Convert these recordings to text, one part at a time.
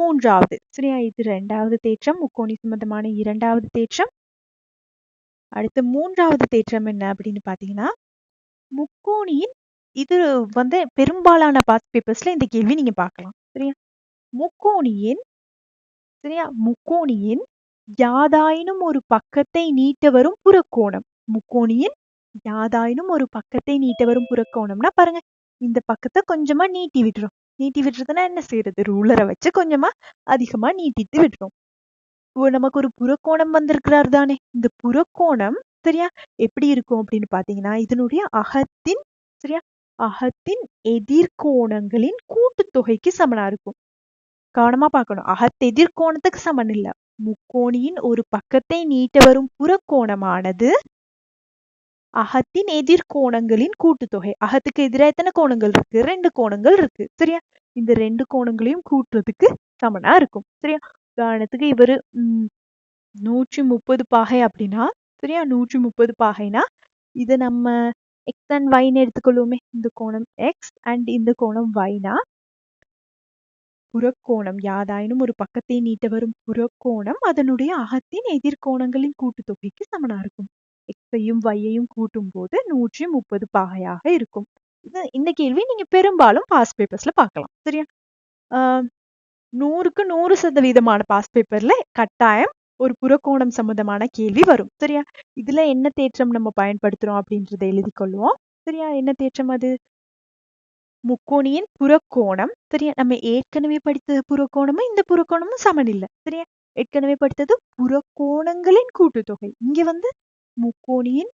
மூன்றாவது. சரியா? இது இரண்டாவது தேற்றம். முக்கோணி சம்பந்தமான இரண்டாவது தேற்றம். அடுத்து மூன்றாவது தேற்றம் என்ன அப்படின்னு பாத்தீங்கன்னா முக்கோணியின் இது வந்து பெரும்பாலான பாத் பேப்பர்ஸ்ல இந்த கேள்வி நீங்க பார்க்கலாம். சரியா? முக்கோணியின் சரியா? முக்கோணியின் யாதாயினும் ஒரு பக்கத்தை நீட்ட வரும் புறக்கோணம். முக்கோணியின் யாதாயினும் ஒரு பக்கத்தை நீட்ட வரும் புறக்கோணம்னா பாருங்க இந்த பக்கத்தை கொஞ்சமா நீட்டி விட்டுரும். நீட்டி விடுறதுன்னா என்ன செய்யறது? ரூலரை வச்சு கொஞ்சமா அதிகமா நீட்டிட்டு விட்டுரும் நமக்கு ஒரு புறக்கோணம் வந்திருக்கிறார் தானே? இந்த புறக்கோணம் சரியா? எப்படி இருக்கும் அப்படின்னு பாத்தீங்கன்னா இதனுடைய அகத்தின் சரியா? அகத்தின் எதிர்கோணங்களின் கூட்டுத்தொகைக்கு சமனா இருக்கும். கவனமா பார்க்கணும். அகத்தெதிர்கோணத்துக்கு சமன் இல்ல. முக்கோணியின் ஒரு பக்கத்தை நீட்ட வரும் புறக்கோணமானது அகத்தின் எதிர்கோணங்களின் கூட்டுத்தொகை. அகத்துக்கு எதிராக எத்தனை கோணங்கள் இருக்கு? ரெண்டு கோணங்கள் இருக்கு. சரியா? இந்த ரெண்டு கோணங்களையும் கூட்டுறதுக்கு சமனா இருக்கும். சரியா? உதாரணத்துக்கு இவரு உம் நூற்றி முப்பது பாகை அப்படின்னா சரியா? நூற்றி முப்பது பாகைனா இதை நம்ம எக்ஸ் அண்ட் ஒய்னு எடுத்துக்கொள்வோமே. இந்த கோணம் எக்ஸ் அண்ட் இந்த கோணம் ஒய்னா புறக்கோணம் யாதாயினும் ஒரு பக்கத்தை நீட்ட வரும் புறக்கோணம் அதனுடைய அகத்தின் எதிர்கோணங்களின் கூட்டுத்தொகைக்கு சமனா இருக்கும். எக்ஸையும் வையையும் கூட்டும் போது நூற்றி முப்பது பாகையாக இருக்கும். இது இந்த கேள்வி நீங்க பெரும்பாலும் பாஸ் பேப்பர்ஸ்ல பார்க்கலாம். சரியா? நூறுக்கு நூறு சதவீதமான பாஸ் பேப்பர்ல கட்டாயம் ஒரு புறக்கோணம் சம்பந்தமான கேள்வி வரும். சரியா? இதுல என்ன தேற்றம் நம்ம பயன்படுத்துறோம் அப்படின்றத எழுதி கொள்வோம். சரியா? என்ன தேற்றம் அது? முக்கோணியின் புறக்கோணம். சரியா? நம்ம ஏற்கனவே படித்த புறக்கோணமும் இந்த புறக்கோணமும் சமன் இல்லை. சரியா? ஏற்கனவே படித்தது புறக்கோணங்களின் கூட்டுத்தொகை. இங்க வந்து முக்கோணியின்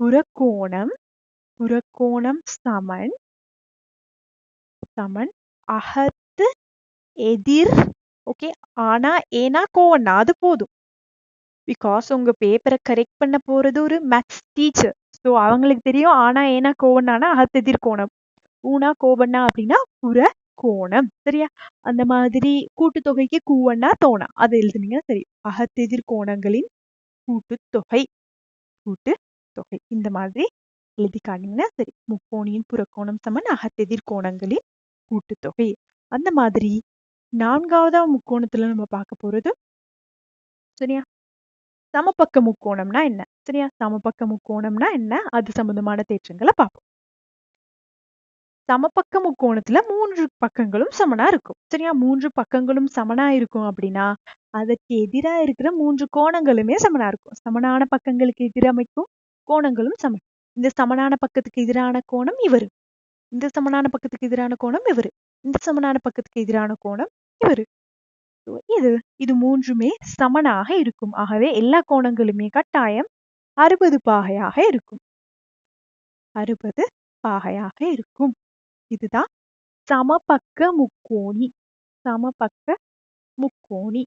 புறக்கோணம் புறக்கோணம் சமன் சமன் அகத்து எதிர் ஓகே ஆனா ஏனா கோணா அது போதும். பிகாஸ் உங்க பேப்பரை கரெக்ட் பண்ண போறது ஒரு மேத்ஸ் டீச்சர் ஸோ அவங்களுக்கு தெரியும் ஆனா ஏனா கோவனானா அகத்தெதிர் கோணம். ஊனா கோவண்ணா அப்படின்னா புற கோணம் சரியா? அந்த மாதிரி கூட்டுத்தொகைக்கு கூவண்ணா தோணா. அது எழுதுனீங்க சரி அகத்தெதிர் கோணங்களின் கூட்டுத்தொகை கூட்டு தொகை. இந்த மாதிரி எழுதி காட்டிங்கன்னா சரி. முக்கோணியின் புறக்கோணம் சமன் அகத்தெதிர் கோணங்களின் கூட்டுத்தொகை அந்த மாதிரி நான்காவதா முக்கோணத்துல நம்ம பார்க்க போறது? சரியா? சமபக்க முக்கோணம்னா என்ன? சரியா? சமபக்க முக்கோணம்னா என்ன? அது சம்பந்தமான தேற்றங்களை பார்ப்போம். சமபக்க முக்கோணத்துல மூன்று பக்கங்களும் சமனா இருக்கும். சரியா? மூன்று பக்கங்களும் சமனா இருக்கும் அப்படின்னா அதற்கு எதிரா இருக்கிற மூன்று கோணங்களுமே சமனா இருக்கும். சமனான பக்கங்களுக்கு எதிரமைக்கும் கோணங்களும் சமன் இந்த சமனான பக்கத்துக்கு எதிரான கோணம் இவரு. இந்த சமனான பக்கத்துக்கு எதிரான கோணம் இவரு. இந்த சமனான பக்கத்துக்கு எதிரான கோணம் இவரு. இது இது மூன்றுமே சமனாக இருக்கும். ஆகவே எல்லா கோணங்களுமே கட்டாயம் அறுபது பாகையாக இருக்கும். அறுபது பாகையாக இருக்கும். இதுதான் சமபக்க முக்கோணி. சமபக்க முக்கோணி.